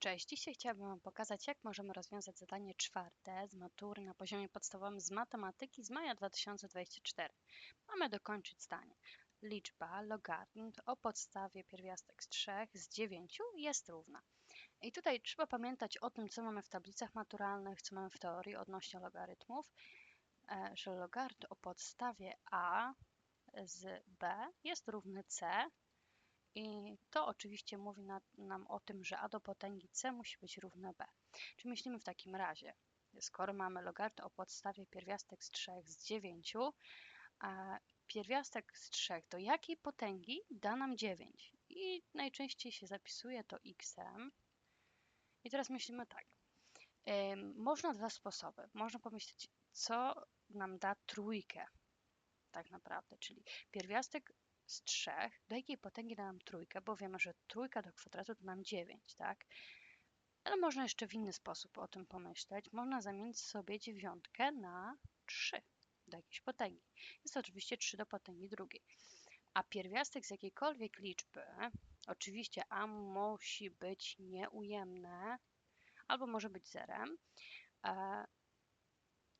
Cześć, dzisiaj chciałabym Wam pokazać, jak możemy rozwiązać zadanie czwarte z matury na poziomie podstawowym z matematyki z maja 2024. Mamy dokończyć zdanie. Liczba logarytm o podstawie pierwiastek z 3 z 9 jest równa. I tutaj trzeba pamiętać o tym, co mamy w tablicach maturalnych, co mamy w teorii odnośnie logarytmów, e, że logarytm o podstawie a z b jest równy c i to oczywiście mówi na, nam o tym, że a do potęgi c musi być równe b. Czy myślimy w takim razie, skoro mamy logarytm o podstawie pierwiastek z 3 z 9, a pierwiastek z 3 do jakiej potęgi da nam 9? I najczęściej się zapisuje to xem. I teraz myślimy tak. Można dwa sposoby. Można pomyśleć, co nam da trójkę tak naprawdę, czyli pierwiastek z 3, do jakiej potęgi da nam trójkę, bo wiemy, że trójka do kwadratu to nam 9, tak? Ale można jeszcze w inny sposób o tym pomyśleć. Można zamienić sobie dziewiątkę na 3 do jakiejś potęgi. Jest to oczywiście 3 do potęgi drugiej. A pierwiastek z jakiejkolwiek liczby, oczywiście a musi być nieujemne, albo może być zerem, e,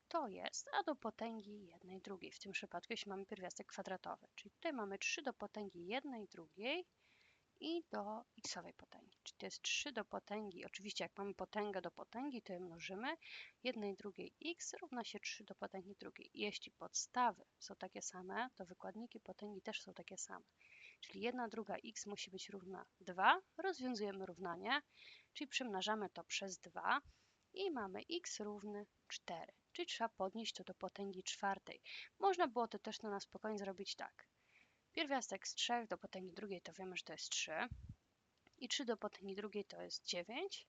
to jest a do potęgi jednej drugiej. W tym przypadku, jeśli mamy pierwiastek kwadratowy. Czyli tutaj mamy 3 do potęgi jednej drugiej i do xowej potęgi. Czyli to jest 3 do potęgi, oczywiście jak mamy potęgę do potęgi, to je mnożymy. Jednej drugiej x równa się 3 do potęgi drugiej. Jeśli podstawy są takie same, to wykładniki potęgi też są takie same. Czyli 1 druga x musi być równa 2. Rozwiązujemy równanie, czyli przymnażamy to przez 2 i mamy x równy 4 czyli trzeba podnieść to do potęgi czwartej. Można było to też na spokojnie zrobić tak. Pierwiastek z 3 do potęgi drugiej to wiemy, że to jest 3 i 3 do potęgi drugiej to jest 9.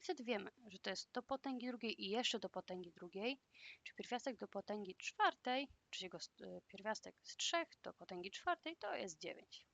I wtedy wiemy, że to jest do potęgi drugiej i jeszcze do potęgi drugiej, czyli pierwiastek do potęgi czwartej, czyli e, pierwiastek z 3 do potęgi czwartej to jest 9.